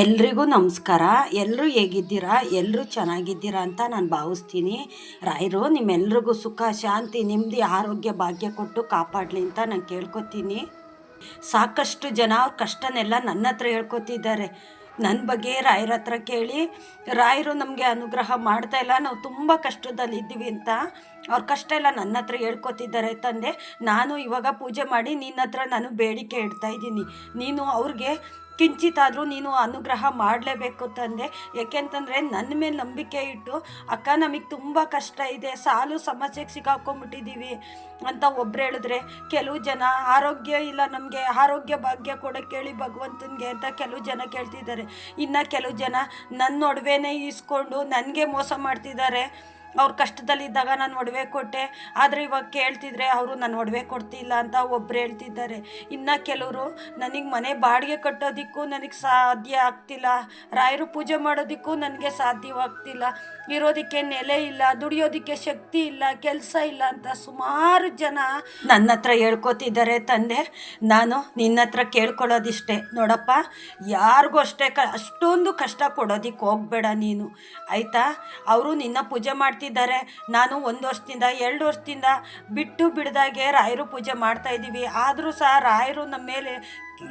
ಎಲ್ರಿಗೂ ನಮಸ್ಕಾರ. ಎಲ್ಲರೂ ಹೇಗಿದ್ದೀರಾ? ಎಲ್ಲರೂ ಚೆನ್ನಾಗಿದ್ದೀರಾ ಅಂತ ನಾನು ಭಾವಿಸ್ತೀನಿ. ರಾಯರು, ನಿಮ್ಮೆಲ್ರಿಗೂ ಸುಖ, ಶಾಂತಿ ನಿಮ್ಮದಿ ಆರೋಗ್ಯ, ಭಾಗ್ಯ ಕೊಟ್ಟು ಕಾಪಾಡಲಿ ಅಂತ ನಾನು ಕೇಳ್ಕೊತೀನಿ. ಸಾಕಷ್ಟು ಜನ ಅವ್ರ ಕಷ್ಟನೆಲ್ಲ ನನ್ನ ಹತ್ರ ಹೇಳ್ಕೊತಿದ್ದಾರೆ. ನನ್ನ ಬಗ್ಗೆ ರಾಯರ ಹತ್ರ ಕೇಳಿ. ರಾಯರು ನಮಗೆ ಅನುಗ್ರಹ ಮಾಡ್ತಾ ಇಲ್ಲ. ನಾವು ತುಂಬ ಕಷ್ಟದಲ್ಲಿದ್ದೀವಿ ಅಂತ. ಅವ್ರ ಕಷ್ಟ ಎಲ್ಲ ನನ್ನ ಹತ್ರ ಹೇಳ್ಕೊತಿದ್ದಾರೆ ತಂದೆ. ನಾನು ಇವಾಗ ಪೂಜೆ ಮಾಡಿ ನಿನ್ನ ಹತ್ರ ನಾನು ಬೇಡಿಕೆ ಇಡ್ತಾ ಇದ್ದೀನಿ. ನೀನು ಅವ್ರಿಗೆ ಕಿಂಚಿತಾದರೂ ನೀನು ಅನುಗ್ರಹ ಮಾಡಲೇಬೇಕು ತಂದೆ. ಯಾಕೆಂತಂದರೆ ನನ್ನ ಮೇಲೆ ನಂಬಿಕೆ ಇಟ್ಟು ಅಕ್ಕ ನಮಗೆ ತುಂಬ ಕಷ್ಟ ಇದೆ. ಸಾಲು ಸಮಸ್ಯೆಗೆ ಸಿಕ್ಕಾಕೊಂಡ್ಬಿಟ್ಟಿದ್ದೀವಿ ಅಂತ ಒಬ್ರು ಹೇಳಿದ್ರೆ ಕೆಲವು ಜನ ಆರೋಗ್ಯ ಇಲ್ಲ ನಮಗೆ, ಆರೋಗ್ಯ ಭಾಗ್ಯ ಕೂಡ ಕೇಳಿ ಭಗವಂತನಿಗೆ ಅಂತ ಕೆಲವು ಜನ ಕೇಳ್ತಿದ್ದಾರೆ. ಇನ್ನು ಕೆಲವು ಜನ ನನ್ನ ಒಡವೆನೇ ಇಸ್ಕೊಂಡು ನನಗೆ ಮೋಸ ಮಾಡ್ತಿದ್ದಾರೆ. ಅವ್ರ ಕಷ್ಟದಲ್ಲಿದ್ದಾಗ ನಾನು ಒಡವೆ ಕೊಟ್ಟೆ. ಆದರೆ ಇವಾಗ ಕೇಳ್ತಿದ್ರೆ ಅವರು ನಾನು ಒಡವೆ ಕೊಡ್ತಿಲ್ಲ ಅಂತ ಒಬ್ಬರು ಹೇಳ್ತಿದ್ದಾರೆ. ಇನ್ನು ಕೆಲವರು ನನಗೆ ಮನೆ ಬಾಡಿಗೆ ಕಟ್ಟೋದಕ್ಕೂ ನನಗೆ ಸಾಧ್ಯ ಆಗ್ತಿಲ್ಲ. ರಾಯರು ಪೂಜೆ ಮಾಡೋದಕ್ಕೂ ನನಗೆ ಸಾಧ್ಯವಾಗ್ತಿಲ್ಲ. ಇರೋದಕ್ಕೆ ನೆಲೆ ಇಲ್ಲ, ದುಡಿಯೋದಕ್ಕೆ ಶಕ್ತಿ ಇಲ್ಲ, ಕೆಲಸ ಇಲ್ಲ ಅಂತ ಸುಮಾರು ಜನ ನನ್ನ ಹತ್ರ ಹೇಳ್ಕೊತಿದ್ದಾರೆ ತಂದೆ. ನಾನು ನಿನ್ನ ಹತ್ರ ಕೇಳ್ಕೊಳ್ಳೋದಿಷ್ಟೇ. ನೋಡಪ್ಪ, ಯಾರಿಗೂ ಅಷ್ಟೇ ಕ, ಅಷ್ಟೊಂದು ಕಷ್ಟ ಕೊಡೋದಕ್ಕೆ ಹೋಗಬೇಡ ನೀನು. ಆಯಿತಾ? ಅವರು ನಿನ್ನ ಪೂಜೆ ಮಾಡ್ತಿದ್ದಾರೆ. ನಾನು ಒಂದು ವರ್ಷದಿಂದ, ಎರಡು ವರ್ಷದಿಂದ ಬಿಟ್ಟು ಬಿಡ್ದಾಗೆ ರಾಯರು ಪೂಜೆ ಮಾಡ್ತಾ ಇದ್ದೀವಿ. ಆದರೂ ಸಹ ರಾಯರು ನಮ್ಮ ಮೇಲೆ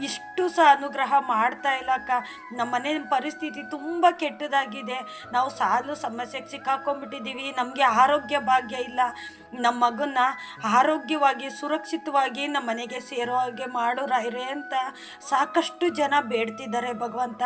ಇಷ್ಟು ಸಹ ಅನುಗ್ರಹ ಮಾಡ್ತಾ ಇಲ್ಲ ಅಕ್ಕ. ನಮ್ಮ ಮನೆ ಪರಿಸ್ಥಿತಿ ತುಂಬ ಕೆಟ್ಟದಾಗಿದೆ. ನಾವು ಸಾಲು ಸಮಸ್ಯೆಗೆ ಸಿಕ್ಕಾಕೊಂಡ್ಬಿಟ್ಟಿದ್ದೀವಿ. ನಮಗೆ ಆರೋಗ್ಯ ಭಾಗ್ಯ ಇಲ್ಲ. ನಮ್ಮ ಮಗನ್ನ ಆರೋಗ್ಯವಾಗಿ, ಸುರಕ್ಷಿತವಾಗಿ ನಮ್ಮ ಮನೆಗೆ ಸೇರೋ ಹಾಗೆ ಮಾಡು ರಾಯ್ರೆ ಅಂತ ಸಾಕಷ್ಟು ಜನ ಬೇಡ್ತಿದ್ದಾರೆ ಭಗವಂತ.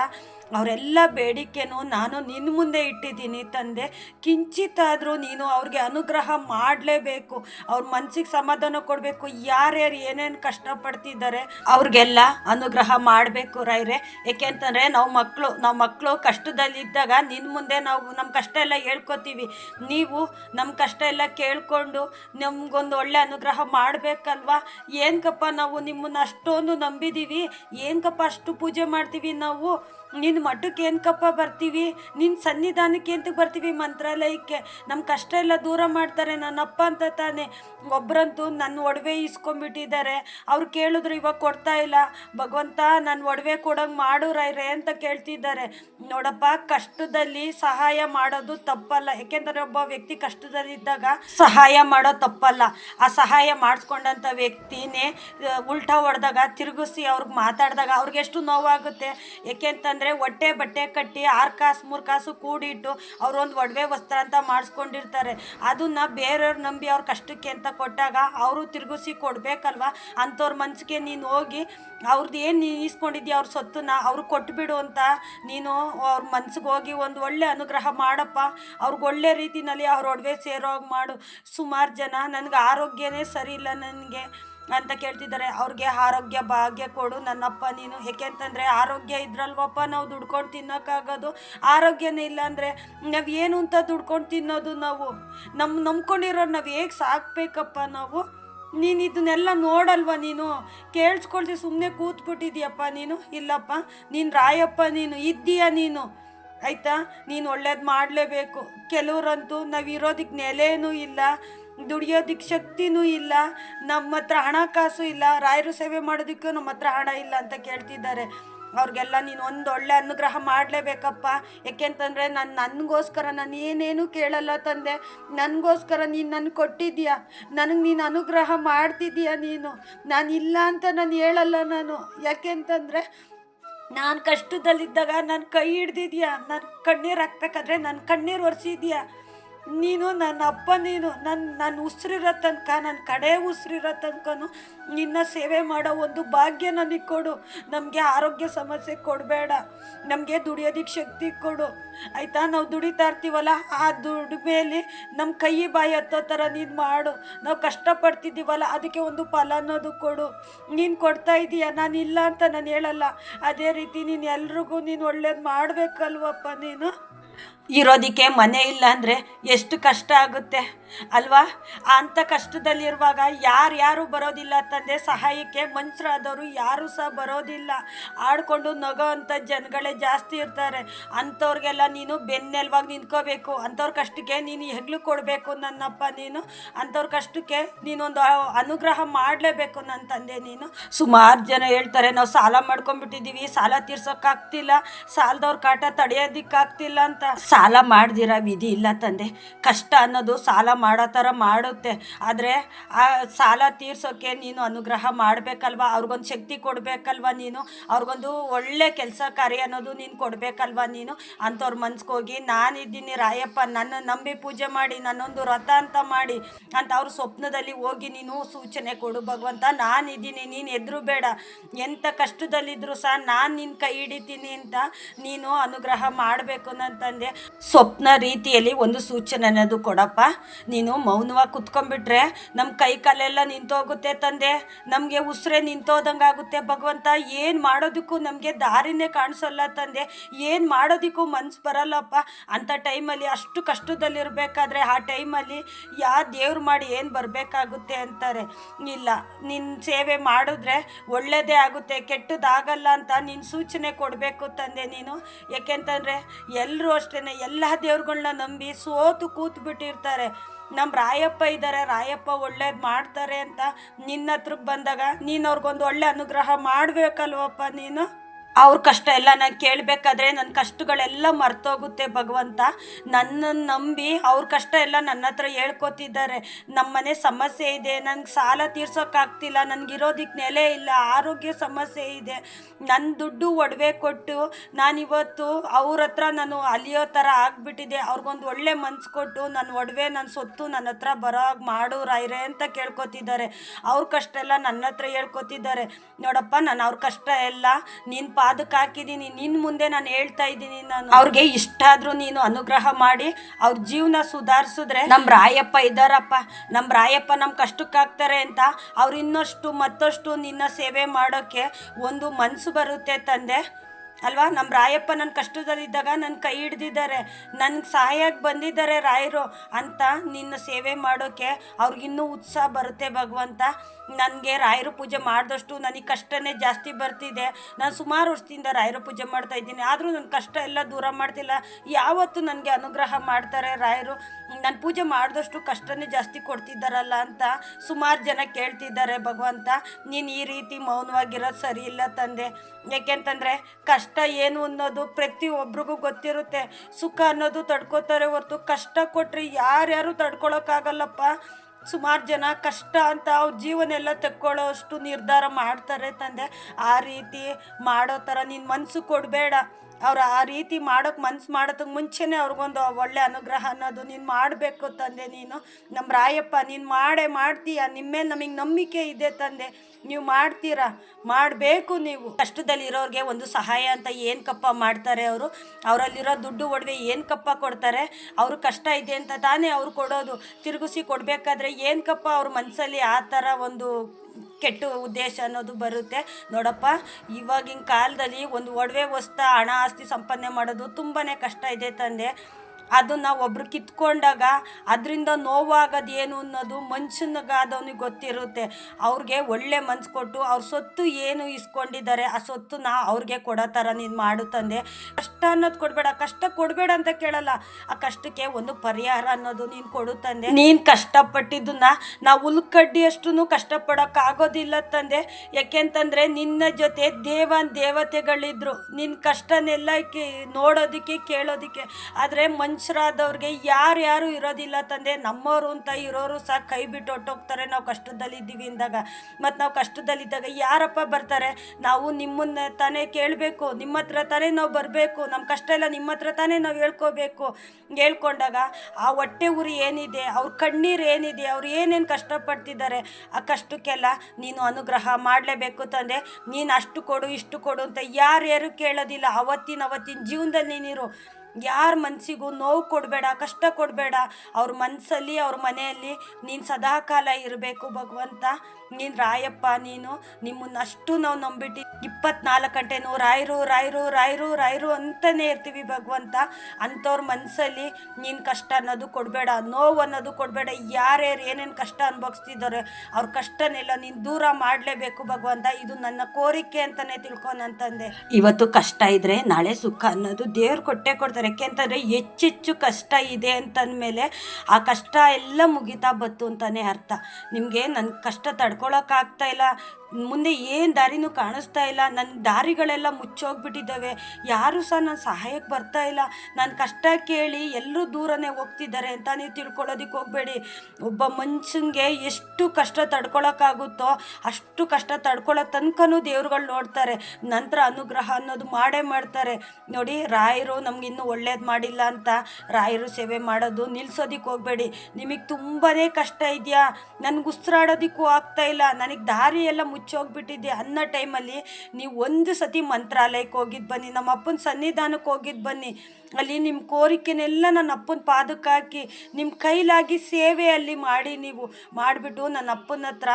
ಅವರೆಲ್ಲ ಬೇಡಿಕೆನೂ ನಾನು ನಿನ್ನ ಮುಂದೆ ಇಟ್ಟಿದ್ದೀನಿ ತಂದೆ. ಕಿಂಚಿತ್ತಾದರೂ ನೀನು ಅವ್ರಿಗೆ ಅನುಗ್ರಹ ಮಾಡಲೇಬೇಕು. ಅವ್ರ ಮನ್ಸಿಗೆ ಸಮಾಧಾನ ಕೊಡಬೇಕು. ಯಾರ್ಯಾರು ಏನೇನು ಕಷ್ಟಪಡ್ತಿದ್ದಾರೆ ಅವ್ರಿಗೆಲ್ಲ ಅನುಗ್ರಹ ಮಾಡಬೇಕು ರಾಯ್ರೆ ಏಕೆಂತಂದರೆ ನಾವು ಮಕ್ಕಳು ನಾವು ಮಕ್ಕಳು ಕಷ್ಟದಲ್ಲಿದ್ದಾಗ ನಿನ್ನ ಮುಂದೆ ನಾವು ನಮ್ಮ ಕಷ್ಟ ಎಲ್ಲ ಹೇಳ್ಕೊತೀವಿ. ನೀವು ನಮ್ಮ ಕಷ್ಟ ಎಲ್ಲ ಕೇಳಿಕೊಂಡು ನಮಗೊಂದು ಒಳ್ಳೆ ಅನುಗ್ರಹ ಮಾಡಬೇಕಲ್ವಾ? ಏನಕ್ಕಪ್ಪ ನಾವು ನಿಮ್ಮನ್ನು ಅಷ್ಟೊಂದು ನಂಬಿದ್ದೀವಿ ಏನಕ್ಕಪ್ಪ ಅಷ್ಟು ಪೂಜೆ ಮಾಡ್ತೀವಿ ನಾವು? ನಿನ್ನ ಮಠಕ್ಕೆ ಏನಕ್ಕಪ್ಪ ಬರ್ತೀವಿ? ನಿನ್ನ ಸನ್ನಿಧಾನಕ್ಕೆ ಎಂತಕ್ಕೆ ಬರ್ತೀವಿ ಮಂತ್ರಾಲಯಕ್ಕೆ? ನಮ್ಮ ಕಷ್ಟ ಎಲ್ಲ ದೂರ ಮಾಡ್ತಾರೆ ನನ್ನಪ್ಪ ಅಂತ ತಾನೆ. ಒಬ್ಬರಂತೂ ನನ್ನ ಒಡವೆ ಇಸ್ಕೊಂಡ್ಬಿಟ್ಟಿದ್ದಾರೆ ಅವ್ರು ಕೇಳಿದ್ರು ಇವಾಗ ಕೊಡ್ತಾ ಇಲ್ಲ. ಭಗವಂತ ನನ್ನ ಒಡವೆ ಕೊಡೋಂಗೆ ಮಾಡು ಅಂತ ಕೇಳ್ತಿದ್ದಾರೆ. ನೋಡಪ್ಪ, ಕಷ್ಟದಲ್ಲಿ ಸಹಾಯ ಮಾಡೋದು ತಪ್ಪಲ್ಲ. ಯಾಕೆಂದರೆ ಒಬ್ಬ ವ್ಯಕ್ತಿ ಕಷ್ಟದಲ್ಲಿದ್ದಾಗ ಸಹಾಯ ಮಾಡೋ ತಪ್ಪಲ್ಲ. ಆ ಸಹಾಯ ಮಾಡಿಸ್ಕೊಂಡಂಥ ವ್ಯಕ್ತಿನೇ ಉಲ್ಟಾ ಹೊಡೆದಾಗ, ತಿರುಗಿಸಿ ಅವ್ರಿಗೆ ಮಾತಾಡಿದಾಗ ಅವ್ರಿಗೆ ಎಷ್ಟು ನೋವಾಗುತ್ತೆ. ಏಕೆಂತಂದರೆ ಹೊಟ್ಟೆ ಬಟ್ಟೆ ಕಟ್ಟಿ ಆರು ಕಾಸು, ಮೂರು ಕಾಸು ಕೂಡಿಟ್ಟು ಅವರೊಂದು ಒಡವೆ ವಸ್ತ್ರ ಅಂತ ಮಾಡಿಸ್ಕೊಂಡಿರ್ತಾರೆ. ಅದನ್ನ ಬೇರೆಯವ್ರು ನಂಬಿ ಅವ್ರ ಕಷ್ಟಕ್ಕೆ ಅಂತ ಕೊಟ್ಟಾಗ ಅವರು ತಿರುಗಿಸಿ ಕೊಡಬೇಕಲ್ವ? ಅಂಥವ್ರ ಮನ್ಸಿಗೆ ನೀನು ಹೋಗಿ ಅವ್ರದ್ದು ಏನು ನೀನು ಈಸ್ಕೊಂಡಿದ್ಯಾ ಅವ್ರ ಸೊತ್ತನ್ನ ಅವ್ರು ಕೊಟ್ಬಿಡು ಅಂತ ನೀನು ಅವ್ರ ಮನ್ಸಿಗೆ ಹೋಗಿ ಒಂದು ಒಳ್ಳೆ ಅನುಗ್ರಹ ಮಾಡಪ್ಪ. ಅವ್ರಿಗೆ ಒಳ್ಳೆ ರೀತಿನಲ್ಲಿ ಅವ್ರ ಒಡವೆ ಸೇರೋ ಮಾಡು. ಸುಮಾರು ಜನ ನನಗೆ ಆರೋಗ್ಯನೇ ಸರಿ ಇಲ್ಲ ನನಗೆ. ಅಂತ ಕೇಳ್ತಿದ್ದಾರೆ. ಅವ್ರಿಗೆ ಆರೋಗ್ಯ ಭಾಗ್ಯ ಕೊಡು ನನ್ನಪ್ಪ, ನೀನು ಏಕೆಂತಂದರೆ ಆರೋಗ್ಯ ಇದ್ರಲ್ವಪ್ಪ, ನಾವು ದುಡ್ಕೊಂಡು ತಿನ್ನೋಕ್ಕಾಗೋದು. ಆರೋಗ್ಯನೇ ಇಲ್ಲ ಅಂದರೆ ನಾವು ಏನು ಅಂತ ದುಡ್ಕೊಂಡು ತಿನ್ನೋದು ನಾವು? ನಮ್ಮ ನಂಬ್ಕೊಂಡಿರೋರು ನಾವು ಹೇಗೆ ಸಾಕ್ಬೇಕಪ್ಪ ನಾವು? ನೀನು ಇದನ್ನೆಲ್ಲ ನೋಡಲ್ವ ನೀನು? ಕೇಳಿಸ್ಕೊಳ್ತಿ ಸುಮ್ಮನೆ ಕೂತ್ಬಿಟ್ಟಿದ್ಯಪ್ಪ ನೀನು? ಇಲ್ಲಪ್ಪ, ನೀನು ರಾಯಪ್ಪ ನೀನು, ಇದ್ದೀಯ ನೀನು? ಆಯಿತಾ? ನೀನು ಒಳ್ಳೇದು ಮಾಡಲೇಬೇಕು. ಕೆಲವರಂತೂ ನಾವು ಇರೋದಕ್ಕೆ ನೆಲೆಯೂ ಇಲ್ಲ. ದುಡಿಯೋದಕ್ಕೆ ಶಕ್ತಿನೂ ಇಲ್ಲ, ನಮ್ಮ ಹತ್ರ ಹಣಕಾಸು ಇಲ್ಲ, ರಾಯರು ಸೇವೆ ಮಾಡೋದಕ್ಕೂ ನಮ್ಮ ಹತ್ರ ಹಣ ಇಲ್ಲ ಅಂತ ಕೇಳ್ತಿದ್ದಾರೆ. ಅವ್ರಿಗೆಲ್ಲ ನೀನು ಒಂದು ಒಳ್ಳೆ ಅನುಗ್ರಹ ಮಾಡಲೇಬೇಕಪ್ಪ. ಯಾಕೆಂತಂದರೆ ನಾನು, ನನಗೋಸ್ಕರ ನಾನು ಏನೇನು ಕೇಳಲ್ಲ ತಂದೆ. ನನಗೋಸ್ಕರ ನೀನು ನನಗೆ ಕೊಟ್ಟಿದ್ದೀಯಾ ನನಗೆ ನೀನು ಅನುಗ್ರಹ ಮಾಡ್ತಿದ್ದೀಯ ನೀನು? ನಾನು ಇಲ್ಲ ಅಂತ ನಾನು ಹೇಳಲ್ಲ ನಾನು. ಯಾಕೆಂತಂದರೆ ನಾನು ಕಷ್ಟದಲ್ಲಿದ್ದಾಗ ನಾನು ಕೈ ಹಿಡ್ದಿದ್ಯಾ? ನನ್ನ ಕಣ್ಣೀರು ಹಾಕ್ಬೇಕಾದ್ರೆ ನನ್ನ ಕಣ್ಣೀರು ಒರೆಸಿದ್ಯಾ? ನೀನು ನನ್ನ ಅಪ್ಪ, ನೀನು ನನ್ನ ನನ್ನ ಉಸಿರಿರೋ ತನಕ ನನ್ನ ಕಡೆ ಉಸಿರಿರೋ ತನಕನು ನಿನ್ನ ಸೇವೆ ಮಾಡೋ ಒಂದು ಭಾಗ್ಯ ನನಗೆ ಕೊಡು. ನಮಗೆ ಆರೋಗ್ಯ ಸಮಸ್ಯೆ ಕೊಡಬೇಡ. ನಮಗೆ ದುಡಿಯೋದಕ್ಕೆ ಶಕ್ತಿ ಕೊಡು. ಆಯಿತಾ? ನಾವು ದುಡಿತಾ ಇರ್ತೀವಲ್ಲ, ಆ ದುಡಿಮೆಯಲ್ಲಿ ನಮ್ಮ ಕೈ, ಬಾಯಿ ಹತ್ತೋ ಥರ ನೀನು ಮಾಡು. ನಾವು ಕಷ್ಟಪಡ್ತಿದ್ದೀವಲ್ಲ, ಅದಕ್ಕೆ ಒಂದು ಫಲ ಅನ್ನೋದು ಕೊಡು. ನೀನು ಕೊಡ್ತಾ ಇದೀಯ? ನಾನು ಇಲ್ಲ ಅಂತ ನಾನು ಹೇಳಲ್ಲ. ಅದೇ ರೀತಿ ನೀನು ಎಲ್ರಿಗೂ ನೀನು ಒಳ್ಳೇದು ಮಾಡಬೇಕಲ್ವಪ್ಪ ನೀನು? ಇರೋದಕ್ಕೆ ಮನೆ ಇಲ್ಲ ಅಂದರೆ ಎಷ್ಟು ಕಷ್ಟ ಆಗುತ್ತೆ, ಅಲ್ವಾ? ಅಂಥ ಕಷ್ಟದಲ್ಲಿರುವಾಗ ಯಾರ್ಯಾರು ಬರೋದಿಲ್ಲ ತಂದೆ, ಸಹಾಯಕ್ಕೆ ಮನುಷ್ಯರಾದವರು ಯಾರೂ ಸಹ ಬರೋದಿಲ್ಲ. ಆಡಿಕೊಂಡು ನಗೋ ಅಂಥ ಜನಗಳೇ ಜಾಸ್ತಿ ಇರ್ತಾರೆ. ಅಂಥವ್ರಿಗೆಲ್ಲ ನೀನು ಬೆನ್ನೆಲ್ವಾಗಿ ನಿಂತ್ಕೋಬೇಕು. ಅಂಥವ್ರ ಕಷ್ಟಕ್ಕೆ ನೀನು ಹೆಗ್ಲು ಕೊಡಬೇಕು ನನ್ನಪ್ಪ ನೀನು. ಅಂಥವ್ರ ಕಷ್ಟಕ್ಕೆ ನೀನೊಂದು ಅನುಗ್ರಹ ಮಾಡಲೇಬೇಕು ನನ್ನ ತಂದೆ ನೀನು. ಸುಮಾರು ಜನ ಹೇಳ್ತಾರೆ, ನಾವು ಸಾಲ ಮಾಡ್ಕೊಂಡ್ಬಿಟ್ಟಿದ್ದೀವಿ, ಸಾಲ ತೀರ್ಸೋಕ್ಕಾಗ್ತಿಲ್ಲ, ಸಾಲದವ್ರ ಕಾಟ ತಡೆಯೋದಿಕ್ಕಾಗ್ತಿಲ್ಲ ಅಂತ. ಸಾಲ ಮಾಡ್ದಿರೋ ವಿಧಿ ಇಲ್ಲ ತಂದೆ. ಕಷ್ಟ ಅನ್ನೋದು ಸಾಲ ಮಾಡೋ ಥರ ಮಾಡುತ್ತೆ. ಆದರೆ ಆ ಸಾಲ ತೀರ್ಸೋಕ್ಕೆ ನೀನು ಅನುಗ್ರಹ ಮಾಡಬೇಕಲ್ವ? ಅವ್ರಿಗೊಂದು ಶಕ್ತಿ ಕೊಡಬೇಕಲ್ವ ನೀನು? ಅವ್ರಿಗೊಂದು ಒಳ್ಳೆ ಕೆಲಸ ಕಾರ್ಯ ಅನ್ನೋದು ನೀನು ಕೊಡಬೇಕಲ್ವ ನೀನು? ಅಂಥವ್ರ ಮನ್ಸ್ಗೋಗಿ, ನಾನಿದ್ದೀನಿ ರಾಯಪ್ಪ, ನನ್ನ ನಂಬಿ ಪೂಜೆ ಮಾಡಿ, ನನ್ನೊಂದು ರಥ ಅಂತ ಮಾಡಿ ಅಂತ ಅವ್ರ ಸ್ವಪ್ನದಲ್ಲಿ ಹೋಗಿ ನೀನು ಸೂಚನೆ ಕೊಡು ಭಗವಂತ. ನಾನಿದ್ದೀನಿ, ನೀನು ಎದುರು ಬೇಡ. ಎಂಥ ಕಷ್ಟದಲ್ಲಿದ್ದರೂ ಸಹ ನಾನು ನಿನ್ನ ಕೈ ಹಿಡಿತೀನಿ ಅಂತ ನೀನು ಅನುಗ್ರಹ ಮಾಡಬೇಕು ನನ್ನ ತಂದೆ. ಸ್ವಪ್ನ ರೀತಿಯಲ್ಲಿ ಒಂದು ಸೂಚನೆ ಅನ್ನೋದು ಕೊಡಪ್ಪ. ನೀನು ಮೌನವಾಗಿ ಕುತ್ಕೊಂಡ್ಬಿಟ್ರೆ ನಮ್ಮ ಕೈ ಕಾಲೆಲ್ಲ ನಿಂತೋಗುತ್ತೆ ತಂದೆ. ನಮಗೆ ಉಸಿರೇ ನಿಂತೋದಂಗಾಗುತ್ತೆ ಭಗವಂತ. ಏನು ಮಾಡೋದಕ್ಕೂ ನಮಗೆ ದಾರಿನೇ ಕಾಣಿಸಲ್ಲ ತಂದೆ. ಏನು ಮಾಡೋದಕ್ಕೂ ಮನ್ಸು ಬರಲ್ಲಪ್ಪ. ಅಂಥ ಟೈಮಲ್ಲಿ ಅಷ್ಟು ಕಷ್ಟದಲ್ಲಿರಬೇಕಾದ್ರೆ ಆ ಟೈಮಲ್ಲಿ ಯಾ ದೇವ್ರು ಮಾಡಿ ಏನು ಬರಬೇಕಾಗುತ್ತೆ ಅಂತಾರೆ. ಇಲ್ಲ ನಿನ್ನ ಸೇವೆ ಮಾಡಿದ್ರೆ ಒಳ್ಳೆಯದೇ ಆಗುತ್ತೆ, ಕೆಟ್ಟದಾಗಲ್ಲ ಅಂತ ನಿನ್ನ ಸೂಚನೆ ಕೊಡಬೇಕು ತಂದೆ ನೀನು. ಯಾಕೆಂತಂದರೆ ಎಲ್ಲರೂ ಅಷ್ಟೇ ಎಲ್ಲ ದೇವ್ರುಗಳನ್ನ ನಂಬಿ ಸೋತು ಕೂತು ಬಿಟ್ಟಿರ್ತಾರೆ ನಮ್ಮ ರಾಯಪ್ಪ ಇದ್ದಾರೆ ರಾಯಪ್ಪ ಒಳ್ಳೇದು ಮಾಡ್ತಾರೆ ಅಂತ ನಿನ್ನ ಹತ್ರಕ್ಕೆ ಬಂದಾಗ ನೀನು ಅವ್ರಿಗೊಂದು ಒಳ್ಳೆ ಅನುಗ್ರಹ ಮಾಡಬೇಕಲ್ವಪ್ಪ ನೀನು? ಅವ್ರ ಕಷ್ಟ ಎಲ್ಲ ನಾನು ಕೇಳಬೇಕಾದ್ರೆ ನನ್ನ ಕಷ್ಟಗಳೆಲ್ಲ ಮರ್ತೋಗುತ್ತೆ ಭಗವಂತ. ನನ್ನನ್ನು ನಂಬಿ ಅವ್ರ ಕಷ್ಟ ಎಲ್ಲ ನನ್ನ ಹತ್ರ ಹೇಳ್ಕೊತಿದ್ದಾರೆ. ನಮ್ಮ ಮನೆ ಸಮಸ್ಯೆ ಇದೆ ನನಗೆ ಸಾಲ ತೀರ್ಸೋಕ್ಕಾಗ್ತಿಲ್ಲ ನನಗಿರೋದಕ್ಕೆ ನೆಲೆ ಇಲ್ಲ, ಆರೋಗ್ಯ ಸಮಸ್ಯೆ ಇದೆ. ನನ್ನ ದುಡ್ಡು ಒಡವೆ ಕೊಟ್ಟು ನಾನಿವತ್ತು ಅವ್ರ ಹತ್ರ ನಾನು ಅಲಿಯೋ ಥರ ಆಗಿಬಿಟ್ಟಿದೆ. ಅವ್ರಿಗೊಂದು ಒಳ್ಳೆ ಮನ್ಸು ಕೊಟ್ಟು ನನ್ನ ಒಡವೆ ನನ್ನ ಸೊತ್ತು ನನ್ನ ಹತ್ರ ಬರೋ ಮಾಡು ಅಂತ ಕೇಳ್ಕೊತಿದ್ದಾರೆ. ಅವ್ರ ಕಷ್ಟ ಎಲ್ಲ ನನ್ನ ಹತ್ರ ಹೇಳ್ಕೊತಿದ್ದಾರೆ. ನೋಡಪ್ಪ, ನಾನು ಅವ್ರ ಕಷ್ಟ ಎಲ್ಲ ನಿನ್ನ ಪಾದಕ್ಕೆ ಹಾಕಿದ್ದೀನಿ ನಿನ್ನ ಮುಂದೆ ನಾನು ಹೇಳ್ತಾ ಇದ್ದೀನಿ ನಾನು. ಅವ್ರಿಗೆ ಇಷ್ಟಾದರೂ ನೀನು ಅನುಗ್ರಹ ಮಾಡಿ, ಅವ್ರ ಜೀವನ ಸುಧಾರಿಸಿದ್ರೆ ನಮ್ಮ ರಾಯಪ್ಪ ಇದ್ದಾರಪ್ಪ. ನಮ್ಮ ರಾಯಪ್ಪ ನಮ್ಮ ಕಷ್ಟಕ್ಕಾಗ್ತಾರೆ ಅಂತ ಅವ್ರು ಇನ್ನಷ್ಟು ಮತ್ತಷ್ಟು ನಿನ್ನ ಸೇವೆ ಮಾಡೋಕ್ಕೆ ಒಂದು ಮನಸ್ಸು ಬರುತ್ತೆ ತಂದೆ. ಅಲ್ವಾ? ನಮ್ಮ ರಾಯಪ್ಪ ನನ್ನ ಕಷ್ಟದಲ್ಲಿದ್ದಾಗ ನನ್ನ ಕೈ ಹಿಡ್ದಿದ್ದಾರೆ. ನನಗೆ ಸಹಾಯಕ್ಕೆ ಬಂದಿದ್ದಾರೆ ರಾಯರು ಅಂತ ನಿನ್ನ ಸೇವೆ ಮಾಡೋಕ್ಕೆ ಅವ್ರಿಗಿನ್ನೂ ಉತ್ಸಾಹ ಬರುತ್ತೆ ಭಗವಂತ. ನನಗೆ ರಾಯರು ಪೂಜೆ ಮಾಡಿದಷ್ಟು ನನಗೆ ಕಷ್ಟನೇ ಜಾಸ್ತಿ ಬರ್ತಿದೆ. ನಾನು ಸುಮಾರು ವರ್ಷದಿಂದ ರಾಯರ ಪೂಜೆ ಮಾಡ್ತಾ ಇದ್ದೀನಿ. ಆದರೂ ನನ್ನ ಕಷ್ಟ ಎಲ್ಲ ದೂರ ಮಾಡ್ತಿಲ್ಲ. ಯಾವತ್ತು ನನಗೆ ಅನುಗ್ರಹ ಮಾಡ್ತಾರೆ ರಾಯರು? ನಾನು ಪೂಜೆ ಮಾಡಿದಷ್ಟು ಕಷ್ಟನೇ ಜಾಸ್ತಿ ಕೊಡ್ತಿದ್ದಾರಲ್ಲ ಅಂತ ಸುಮಾರು ಜನ ಕೇಳ್ತಿದ್ದಾರೆ ಭಗವಂತ. ನೀನು ಈ ರೀತಿ ಮೌನವಾಗಿರೋದು ಸರಿ ಇಲ್ಲ ತಂದೆ. ಯಾಕೆಂತಂದರೆ ಕಷ್ಟ ಏನು ಅನ್ನೋದು ಪ್ರತಿಯೊಬ್ಬರಿಗೂ ಗೊತ್ತಿರುತ್ತೆ. ಸುಖ ಅನ್ನೋದು ತಡ್ಕೋತಾರೆ ಹೊರತು ಕಷ್ಟ ಕೊಟ್ಟರೆ ಯಾರ್ಯಾರು ತಡ್ಕೊಳಕ್ಕಾಗಲ್ಲಪ್ಪ? ಸುಮಾರು ಜನ ಕಷ್ಟ ಅಂತ ಅವ್ರ ಜೀವನ ಎಲ್ಲ ತೆಕ್ಕೊಳ್ಳೋ ಅಷ್ಟು ನಿರ್ಧಾರ ಮಾಡ್ತಾರೆ ತಂದೆ. ಆ ರೀತಿ ಮಾಡೋ ಥರ ನೀನು ಮನಸ್ಸು ಕೊಡಬೇಡ. ಅವ್ರು ಆ ರೀತಿ ಮಾಡೋಕೆ ಮನ್ಸು ಮಾಡೋದಕ್ಕೆ ಮುಂಚೆನೇ ಅವ್ರಿಗೊಂದು ಒಳ್ಳೆ ಅನುಗ್ರಹ ಅನ್ನೋದು, ನೀನು ಮಾಡಬೇಕು ತಂದೆ ನೀನು ನಮ್ಮ ರಾಯಪ್ಪ ನೀನು ಮಾಡೇ ಮಾಡ್ತೀಯ ನಿಮ್ಮೇ ನಮಗೆ ನಂಬಿಕೆ ಇದೆ ತಂದೆ, ನೀವು ಮಾಡ್ತೀರಾ, ಮಾಡಬೇಕು ನೀವು. ಕಷ್ಟದಲ್ಲಿರೋರಿಗೆ ಒಂದು ಸಹಾಯ ಅಂತ ಏನು ಕಪ್ಪ ಮಾಡ್ತಾರೆ ಅವರು? ಅವರಲ್ಲಿರೋ ದುಡ್ಡು ಒಡವೆ ಏನು ಕಪ್ಪ ಕೊಡ್ತಾರೆ? ಅವರು ಕಷ್ಟ ಇದೆ ಅಂತ ತಾನೇ ಅವ್ರು ಕೊಡೋದು. ತಿರುಗಿಸಿ ಕೊಡಬೇಕಾದ್ರೆ ಏನು ಕಪ್ಪ ಅವ್ರ ಮನಸ್ಸಲ್ಲಿ ಆ ಥರ ಒಂದು ಕೆಟ್ಟ ಉದ್ದೇಶ ಅನ್ನೋದು ಬರುತ್ತೆ. ನೋಡಪ್ಪ, ಇವಾಗಿನ ಕಾಲದಲ್ಲಿ ಒಂದು ಒಡವೆ ವಸ್ತು ಹಣ ಆಸ್ತಿ ಸಂಪಾದನೆ ಮಾಡೋದು ತುಂಬಾ ಕಷ್ಟ ಇದೆ ತಂದೆ. ಅದನ್ನು ಒಬ್ರು ಕಿತ್ಕೊಂಡಾಗ ಅದರಿಂದ ನೋವಾಗೋದು ಏನು ಅನ್ನೋದು ಮನುಷ್ಯನಿಗಾದವನಿಗೆ ಗೊತ್ತಿರುತ್ತೆ. ಅವ್ರಿಗೆ ಒಳ್ಳೆ ಮನ್ಸು ಕೊಟ್ಟು ಅವ್ರ ಸೊತ್ತು ಏನು ಇಸ್ಕೊಂಡಿದ್ದಾರೆ, ಆ ಸೊತ್ತನ್ನ ಅವ್ರಿಗೆ ಕೊಡೋ ಥರ ನೀನು ಮಾಡು ತಂದೆ. ಕಷ್ಟ ಅನ್ನೋದು ಕೊಡಬೇಡ, ಕಷ್ಟ ಕೊಡಬೇಡ ಅಂತ ಕೇಳಲ್ಲ. ಆ ಕಷ್ಟಕ್ಕೆ ಒಂದು ಪರಿಹಾರ ಅನ್ನೋದು ನೀನು ಕೊಡು ತಂದೆ. ನೀನು ಕಷ್ಟಪಟ್ಟಿದ್ದನ್ನ ನಾವು ಹುಲ್ಕಡ್ಡಿಯಷ್ಟು ಕಷ್ಟಪಡೋಕ್ಕಾಗೋದಿಲ್ಲ ತಂದೆ. ಯಾಕೆಂತಂದರೆ ನಿನ್ನ ಜೊತೆ ದೇವನ್ ದೇವತೆಗಳಿದ್ರು. ನಿನ್ನ ಕಷ್ಟನೆಲ್ಲ ನೋಡೋದಕ್ಕೆ, ಕೇಳೋದಕ್ಕೆ. ಆದರೆ ಮನುಷ್ಯರಾದವ್ರಿಗೆ ಯಾರ್ಯಾರು ಇರೋದಿಲ್ಲ ತಂದೆ. ನಮ್ಮವರು ಅಂತ ಇರೋರು ಸಹ ಕೈ ಬಿಟ್ಟು ಹೊಟ್ಟೋಗ್ತಾರೆ ನಾವು ಕಷ್ಟದಲ್ಲಿದ್ದೀವಿ ಅಂದಾಗ. ಮತ್ತು ನಾವು ಕಷ್ಟದಲ್ಲಿದ್ದಾಗ ಯಾರಪ್ಪ ಬರ್ತಾರೆ? ನಾವು ನಿಮ್ಮನ್ನ ತಾನೇ ಕೇಳಬೇಕು. ನಿಮ್ಮ ಹತ್ರ ತಾನೇ ನಾವು ಬರಬೇಕು. ನಮ್ಮ ಕಷ್ಟ ಎಲ್ಲ ನಿಮ್ಮ ಹತ್ರ ತಾನೇ ನಾವು ಹೇಳ್ಕೋಬೇಕು. ಹೇಳ್ಕೊಂಡಾಗ ಆ ಹೊಟ್ಟೆ ಉರಿ ಏನಿದೆ, ಅವ್ರ ಕಣ್ಣೀರು ಏನಿದೆ, ಅವ್ರು ಏನೇನು ಕಷ್ಟಪಡ್ತಿದ್ದಾರೆ, ಆ ಕಷ್ಟಕ್ಕೆಲ್ಲ ನೀನು ಅನುಗ್ರಹ ಮಾಡಲೇಬೇಕು ತಂದೆ. ನೀನು ಅಷ್ಟು ಕೊಡು, ಇಷ್ಟು ಕೊಡು ಅಂತ ಯಾರ್ಯಾರು ಕೇಳೋದಿಲ್ಲ. ಅವತ್ತಿನ ಅವತ್ತಿನ ಜೀವನದಲ್ಲಿ ನೀನಿರು ಯಾರ ಮನಸ್ಸಿಗೂ ನೋವು ಕೊಡಬೇಡ, ಕಷ್ಟ ಕೊಡಬೇಡ. ಅವ್ರ ಮನಸ್ಸಲ್ಲಿ ಅವ್ರ ಮನೆಯಲ್ಲಿ ನೀನು ಸದಾಕಾಲ ಇರಬೇಕು ಭಗವಂತ. ನೀನು ರಾಯಪ್ಪ, ನೀನು ನಿಮ್ಮನ್ನಷ್ಟು ನಾವು ನಂಬಿಟ್ಟು ಇಪ್ಪತ್ನಾಲ್ಕು ಗಂಟೆನೂ ರಾಯರು ರಾಯರು ರಾಯರು ರಾಯರು ಅಂತಲೇ ಇರ್ತೀವಿ ಭಗವಂತ. ಅಂಥವ್ರ ಮನಸ್ಸಲ್ಲಿ ನೀನು ಕಷ್ಟ ಅನ್ನೋದು ಕೊಡಬೇಡ, ನೋವು ಅನ್ನೋದು ಕೊಡಬೇಡ. ಯಾರ್ಯಾರು ಏನೇನು ಕಷ್ಟ ಅನುಭವಿಸ್ತಿದ್ದಾರೆ ಅವ್ರ ಕಷ್ಟನೆಲ್ಲ ನೀನು ದೂರ ಮಾಡಲೇಬೇಕು ಭಗವಂತ. ಇದು ನನ್ನ ಕೋರಿಕೆ ಅಂತಲೇ ತಿಳ್ಕೊಂಡಂತಂದೆ ಇವತ್ತು ಕಷ್ಟ ಇದ್ದರೆ ನಾಳೆ ಸುಖ ಅನ್ನೋದು ದೇವ್ರು ಕೊಟ್ಟೆ ಕೊಡ್ತಾರೆ. ಯಾಕೆಂತಂದರೆ ಹೆಚ್ಚೆಚ್ಚು ಕಷ್ಟ ಇದೆ ಅಂತಂದಮೇಲೆ ಆ ಕಷ್ಟ ಎಲ್ಲ ಮುಗಿತಾ ಬತ್ತು ಅಂತಲೇ ಅರ್ಥ. ನಿಮಗೆ ನನ್ನ ಕಷ್ಟ ತಡ್ಕೊಳಕ್ಕಾಗ್ತಾ ಇಲ್ಲ. ಮುಂದೆ ಏನು ದಾರಿನೂ ಕಾಣಿಸ್ತಾ ಇಲ್ಲ. ನನ್ನ ದಾರಿಗಳೆಲ್ಲ ಮುಚ್ಚೋಗ್ಬಿಟ್ಟಿದ್ದಾವೆ. ಯಾರೂ ಸಹ ನನ್ನ ಸಹಾಯಕ್ಕೆ ಬರ್ತಾ ಇಲ್ಲ. ನಾನು ಕಷ್ಟ ಕೇಳಿ ಎಲ್ಲರೂ ದೂರನೇ ಹೋಗ್ತಿದ್ದಾರೆ ಅಂತ ನೀವು ತಿಳ್ಕೊಳ್ಳೋದಕ್ಕೆ ಹೋಗಬೇಡಿ. ಒಬ್ಬ ಮನುಷ್ಯನಿಗೆ ಎಷ್ಟು ಕಷ್ಟ ತಡ್ಕೊಳಕ್ಕಾಗುತ್ತೋ ಅಷ್ಟು ಕಷ್ಟ ತಡ್ಕೊಳ್ಳೋ ತನಕನೂ ದೇವ್ರುಗಳು ನೋಡ್ತಾರೆ. ನಂತರ ಅನುಗ್ರಹ ಅನ್ನೋದು ಮಾಡೇ ಮಾಡ್ತಾರೆ. ನೋಡಿ, ರಾಯರು ನಮ್ಗೆ ಇನ್ನೂ ಒಳ್ಳೇದು ಮಾಡಿಲ್ಲ ಅಂತ ರಾಯರು ಸೇವೆ ಮಾಡೋದು ನಿಲ್ಸೋದಕ್ಕೆ ಹೋಗಬೇಡಿ. ನಿಮಗೆ ತುಂಬಾ ಕಷ್ಟ ಇದೆಯಾ? ನನಗೆ ಉಸಿರಾಡೋದಕ್ಕೂ ಆಗ್ತಾ ಇಲ್ಲ. ನನಗೆ ದಾರಿ ಎಲ್ಲ ಮುಚ್ಚೋಗ್ಬಿಟ್ಟಿದೆ ಅನ್ನೋ ಟೈಮಲ್ಲಿ ನೀವು ಒಂದು ಸತಿ ಮಂತ್ರಾಲಯಕ್ಕೆ ಹೋಗಿದ್ದು ಬನ್ನಿ ನಮ್ಮ ಅಪ್ಪನ ಸನ್ನಿಧಾನಕ್ಕೆ ಹೋಗಿದ್ದು ಬನ್ನಿ. ಅಲ್ಲಿ ನಿಮ್ಮ ಕೋರಿಕೆನೆಲ್ಲ ನನ್ನ ಅಪ್ಪನ ಪಾದಕ್ಕೆ ಹಾಕಿ ನಿಮ್ಮ ಕೈಲಾಗಿ ಸೇವೆ ಅಲ್ಲಿ ಮಾಡಿ ನೀವು ಮಾಡಿಬಿಟ್ಟು ನನ್ನ ಅಪ್ಪನ ಹತ್ರ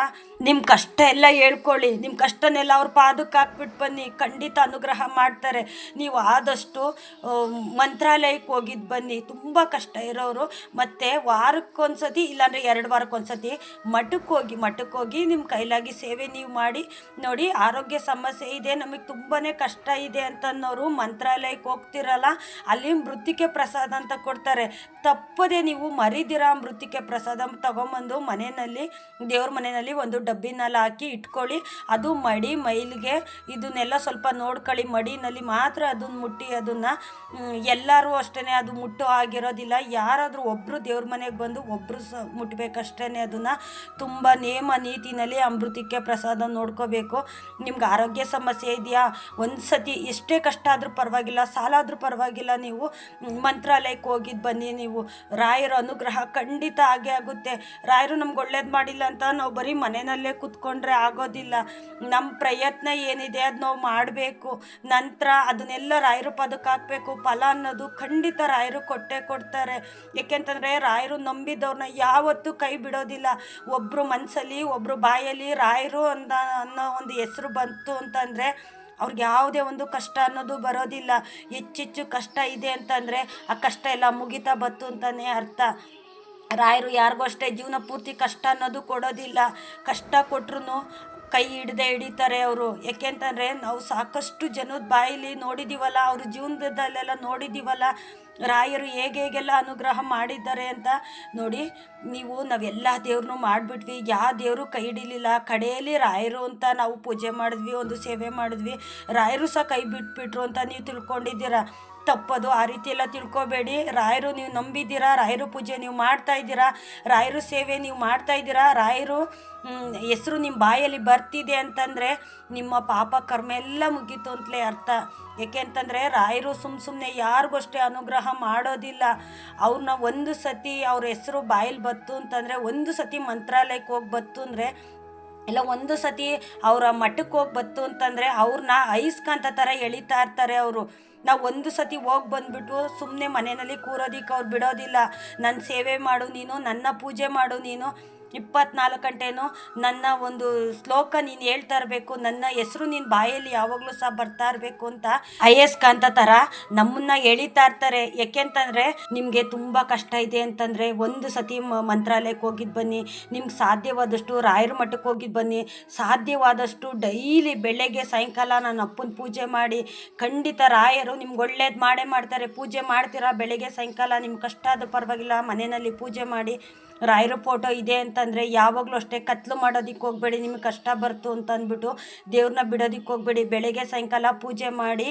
ನಿಮ್ಮ ಕಷ್ಟ ಎಲ್ಲ ಹೇಳ್ಕೊಳ್ಳಿ. ನಿಮ್ಮ ಕಷ್ಟನೆಲ್ಲ ಅವ್ರ ಪಾದಕ್ಕೆ ಹಾಕ್ಬಿಟ್ಟು ಬನ್ನಿ. ಖಂಡಿತ ಅನುಗ್ರಹ ಮಾಡ್ತಾರೆ. ನೀವು ಆದಷ್ಟು ಮಂತ್ರಾಲಯಕ್ಕೆ ಹೋಗಿದ್ದು ಬನ್ನಿ. ತುಂಬ ಕಷ್ಟ ಇರೋರು. ಮತ್ತು ವಾರಕ್ಕೊಂದ್ಸತಿ ಇಲ್ಲಾಂದರೆ ಎರಡು ವಾರಕ್ಕೊಂದ್ಸತಿ ಮಠಕ್ಕೆ ಹೋಗಿ ಮಠಕ್ಕೆ ಹೋಗಿ ನಿಮ್ಮ ಕೈಲಾಗಿ ಸೇವೆ ನೀವು ಮಾಡಿ. ನೋಡಿ, ಆರೋಗ್ಯ ಸಮಸ್ಯೆ ಇದೆ. ನಮಗೆ ತುಂಬಾ ಕಷ್ಟ ಇದೆ ಅಂತನ್ನೋರು ಮಂತ್ರಾಲಯಕ್ಕೆ ಹೋಗ್ತಿರಲ್ಲ. ಅಲ್ಲಿ ಮೃತ್ತಿಕೆ ಪ್ರಸಾದ ಅಂತ ಕೊಡ್ತಾರೆ. ತಪ್ಪದೆ ನೀವು ಮರಿದಿರ ಮೃತ್ತಿಕೆ ಪ್ರಸಾದ ತಗೊಂಬಂದು ಮನೆಯಲ್ಲಿ, ದೇವ್ರ ಮನೆಯಲ್ಲಿ ಒಂದು ಡಬ್ಬಿನಲ್ಲಿ ಹಾಕಿ ಇಟ್ಕೊಳ್ಳಿ. ಅದು ಮಡಿ ಮೈಲಿಗೆ, ಇದನ್ನೆಲ್ಲ ಸ್ವಲ್ಪ ನೋಡ್ಕೊಳ್ಳಿ. ಮಡಿನಲ್ಲಿ ಮಾತ್ರ ಅದನ್ನ ಮುಟ್ಟಿ, ಅದನ್ನು ಎಲ್ಲರೂ ಅಷ್ಟೇ ಅದು ಮುಟ್ಟು ಆಗಿರೋದಿಲ್ಲ. ಯಾರಾದರೂ ಒಬ್ಬರು ದೇವ್ರ ಮನೆಗೆ ಬಂದು ಒಬ್ಬರು ಸ ಮುಟ್ಬೇಕಷ್ಟೇ ಅದನ್ನು. ತುಂಬ ನೇಮ ನೀತಿನಲ್ಲಿ ಅಮೃತಕ್ಕೆ ಪ್ರಸಾದ ನೋಡ್ಕೋಬೇಕು. ನಿಮ್ಗೆ ಆರೋಗ್ಯ ಸಮಸ್ಯೆ ಇದೆಯಾ? ಒಂದು ಸತಿ ಎಷ್ಟೇ ಕಷ್ಟ ಆದರೂ ಪರವಾಗಿಲ್ಲ ಸಾಲ ಆದರೂ ಪರವಾಗಿಲ್ಲ ನೀವು. ಮ್, ಮಂತ್ರಾಲಯಕ್ಕೆ ಹೋಗಿದ್ದು ಬನ್ನಿ ನೀವು ರಾಯರ ಅನುಗ್ರಹ ಖಂಡಿತ ಆಗೇ ಆಗುತ್ತೆ. ರಾಯರು ನಮ್ಗೆ ಒಳ್ಳೇದು ಮಾಡಿಲ್ಲ ಅಂತ ನಾವು ಬರೀ ಮನೆಯಲ್ಲೇ ಕೂತ್ಕೊಂಡ್ರೆ ಆಗೋದಿಲ್ಲ. ನಮ್ಮ ಪ್ರಯತ್ನ ಏನಿದೆ ಅದು ನಾವು ಮಾಡಬೇಕು. ನಂತರ ಅದನ್ನೆಲ್ಲ ರಾಯರ ಪದಕ್ಕೆ ಹಾಕಬೇಕು. ಫಲ ಅನ್ನೋದು ಖಂಡಿತ ರಾಯರು ಕೊಟ್ಟೇ ಕೊಡ್ತಾರೆ. ಏಕೆಂತಂದರೆ ರಾಯರು ನಂಬಿದವ್ರನ್ನ ಯಾವತ್ತೂ ಕೈ ಬಿಡೋದಿಲ್ಲ. ಒಬ್ಬರು ಮನಸ್ಸಲ್ಲಿ ಒಬ್ಬರು ಬಾಯಲ್ಲಿ ರಾಯರು ಅಂತ ಅನ್ನೋ ಒಂದು ಹೆಸರು ಬಂತು ಅಂತಂದರೆ ಅವ್ರಿಗೆ ಯಾವುದೇ ಒಂದು ಕಷ್ಟ ಅನ್ನೋದು ಬರೋದಿಲ್ಲ. ಹೆಚ್ಚೆಚ್ಚು ಕಷ್ಟ ಇದೆ ಅಂತಂದರೆ ಆ ಕಷ್ಟ ಎಲ್ಲ ಮುಗಿತಾ ಬತ್ತು ಅಂತಲೇ ಅರ್ಥ. ರಾಯರು ಯಾರಿಗೂ ಅಷ್ಟೇ ಜೀವನ ಪೂರ್ತಿ ಕಷ್ಟ ಅನ್ನೋದು ಕೊಡೋದಿಲ್ಲ. ಕಷ್ಟ ಕೊಟ್ರು ಕೈ ಹಿಡ್ದೆ ಹಿಡಿತಾರೆ ಅವರು. ಯಾಕೆಂತಂದರೆ ನಾವು ಸಾಕಷ್ಟು ಜನದ ಬಾಯಲ್ಲಿ ನೋಡಿದ್ದೀವಲ್ಲ ಅವ್ರ ಜೀವನದಲ್ಲೆಲ್ಲ ನೋಡಿದ್ದೀವಲ್ಲ ರಾಯರು ಹೇಗೆ ಹೇಗೆಲ್ಲ ಅನುಗ್ರಹ ಮಾಡಿದ್ದಾರೆ ಅಂತ ನೋಡಿ, ನೀವು ನಾವೆಲ್ಲ ದೇವ್ರನ್ನೂ ಮಾಡಿಬಿಟ್ವಿ. ಯಾವ ದೇವರು ಕೈ ಹಿಡಿಲಿಲ್ಲ. ಕಡೆಯಲ್ಲಿ ರಾಯರು ಅಂತ ನಾವು ಪೂಜೆ ಮಾಡಿದ್ವಿ, ಒಂದು ಸೇವೆ ಮಾಡಿದ್ವಿ. ರಾಯರು ಸಹ ಕೈ ಬಿಟ್ಬಿಟ್ರು ಅಂತ ನೀವು ತಿಳ್ಕೊಂಡಿದ್ದೀರಾ? ತಪ್ಪದು ಆ ರೀತಿ ಎಲ್ಲ ತಿಳ್ಕೊಬೇಡಿ. ರಾಯರು ನೀವು ನಂಬಿದ್ದೀರಾ? ರಾಯರು ಪೂಜೆ ನೀವು ಮಾಡ್ತಾ ಇದ್ದೀರಾ? ರಾಯರು ಸೇವೆ ನೀವು ಮಾಡ್ತಾ ಇದ್ದೀರಾ? ರಾಯರು ಹೆಸರು ನಿಮ್ಮ ಬಾಯಲ್ಲಿ ಬರ್ತಿದೆ ಅಂತಂದರೆ ನಿಮ್ಮ ಪಾಪ ಕರ್ಮ ಎಲ್ಲ ಮುಗೀತು ಅಂತಲೇ ಅರ್ಥ. ಏಕೆ ಅಂತಂದರೆ ರಾಯರು ಸುಮ್ಮ ಸುಮ್ಮನೆ ಯಾರಿಗೂ ಅಷ್ಟೇ ಅನುಗ್ರಹ ಮಾಡೋದಿಲ್ಲ. ಅವ್ರನ್ನ ಒಂದು ಸತಿ ಅವ್ರ ಹೆಸರು ಬಾಯಲ್ಲಿ ಬತ್ತು ಅಂತಂದರೆ, ಒಂದು ಸತಿ ಮಂತ್ರಾಲಯಕ್ಕೆ ಹೋಗಿ ಬತ್ತು ಅಂದರೆ, ಇಲ್ಲ ಒಂದು ಸತಿ ಅವರ ಮಠಕ್ಕೆ ಹೋಗಿ ಬತ್ತು ಅಂತಂದರೆ ಅವ್ರನ್ನ ಐಸ್ಕಂತ ಥರ ಎಳಿತಾ ಇರ್ತಾರೆ ಅವರು. ನಾವು ಒಂದು ಸತಿ ಹೋಗಿ ಬಂದ್ಬಿಟ್ಟು ಸುಮ್ಮನೆ ಮನೆಯಲ್ಲಿ ಕೂರೋದಿಕ್ಕೆ ಅವ್ರು ಬಿಡೋದಿಲ್ಲ. ನನ್ನ ಸೇವೆ ಮಾಡು ನೀನು, ನನ್ನ ಪೂಜೆ ಮಾಡು ನೀನು. ಇಪ್ಪತ್ನಾಲ್ಕು ಗಂಟೆನೂ ನನ್ನ ಒಂದು ಶ್ಲೋಕ ನೀನು ಹೇಳ್ತಾ ಇರಬೇಕು, ನನ್ನ ಹೆಸರು ನಿನ್ನ ಬಾಯಲ್ಲಿ ಯಾವಾಗಲೂ ಸಹ ಬರ್ತಾ ಇರಬೇಕು ಅಂತ ಐ ಎಸ್ ಕಾಂತ ಥರ ನಮ್ಮನ್ನ ಎಳಿತಾ ಇರ್ತಾರೆ. ಯಾಕೆಂತಂದರೆ ನಿಮಗೆ ತುಂಬ ಕಷ್ಟ ಇದೆ ಅಂತಂದರೆ ಒಂದು ಸತಿ ಮಂತ್ರಾಲಯಕ್ಕೆ ಹೋಗಿದ್ದು ಬನ್ನಿ, ನಿಮ್ಗೆ ಸಾಧ್ಯವಾದಷ್ಟು ರಾಯರ ಮಠಕ್ಕೆ ಹೋಗಿದ್ದು ಬನ್ನಿ, ಸಾಧ್ಯವಾದಷ್ಟು ಡೈಲಿ ಬೆಳಗ್ಗೆ ಸಾಯಂಕಾಲ ನನ್ನ ಅಪ್ಪನ ಪೂಜೆ ಮಾಡಿ, ಖಂಡಿತ ರಾಯರು ನಿಮ್ಗೆ ಒಳ್ಳೇದು ಮಾಡೇ ಮಾಡ್ತಾರೆ. ಪೂಜೆ ಮಾಡ್ತೀರಾ ಬೆಳಗ್ಗೆ ಸಾಯಂಕಾಲ, ನಿಮ್ಗೆ ಕಷ್ಟ ಆದರೂ ಪರವಾಗಿಲ್ಲ, ಮನೆಯಲ್ಲಿ ಪೂಜೆ ಮಾಡಿ. ರಾಯರ ಫೋಟೋ ಇದೆ ಅಂತಂದರೆ ಯಾವಾಗಲೂ ಅಷ್ಟೇ ಕತ್ಲು ಮಾಡೋದಕ್ಕೆ ಹೋಗಬೇಡಿ, ನಿಮಗೆ ಕಷ್ಟ ಬರ್ತು ಅಂತ ಅಂದ್ಬಿಟ್ಟು ದೇವ್ರನ್ನ ಬಿಡೋದಕ್ಕೆ ಹೋಗಬೇಡಿ. ಬೆಳಗ್ಗೆ ಸಾಯಂಕಾಲ ಪೂಜೆ ಮಾಡಿ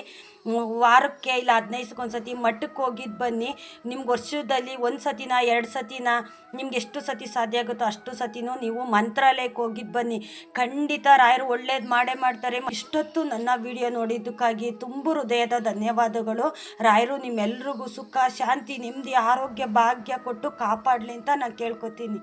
ವಾರಕ್ಕೆ ಇಲ್ಲ ಹದಿನೈದು ಒಂದ್ಸತಿ ಮಠಕ್ಕೆ ಹೋಗಿದ್ದು ಬನ್ನಿ. ನಿಮ್ಗೆ ವರ್ಷದಲ್ಲಿ ಒಂದು ಸತಿನ, ಎರಡು ಸತಿನ, ನಿಮ್ಗೆ ಎಷ್ಟು ಸತಿ ಸಾಧ್ಯ ಆಗುತ್ತೋ ಅಷ್ಟು ಸತಿನೂ ನೀವು ಮಂತ್ರಾಲಯಕ್ಕೆ ಹೋಗಿದ್ದು ಬನ್ನಿ. ಖಂಡಿತ ರಾಯರು ಒಳ್ಳೇದು ಮಾಡೇ ಮಾಡ್ತಾರೆ. ಇಷ್ಟೊತ್ತು ನನ್ನ ವಿಡಿಯೋ ನೋಡಿದ್ದಕ್ಕಾಗಿ ತುಂಬ ಹೃದಯದ ಧನ್ಯವಾದಗಳು. ರಾಯರು ನಿಮ್ಮೆಲ್ರಿಗೂ ಸುಖ, ಶಾಂತಿ ನೆಮ್ಮದಿ ಆರೋಗ್ಯ, ಭಾಗ್ಯ ಕೊಟ್ಟು ಕಾಪಾಡಲಿ ಅಂತ ನಾನು ಕೇಳ್ಕೊತೀನಿ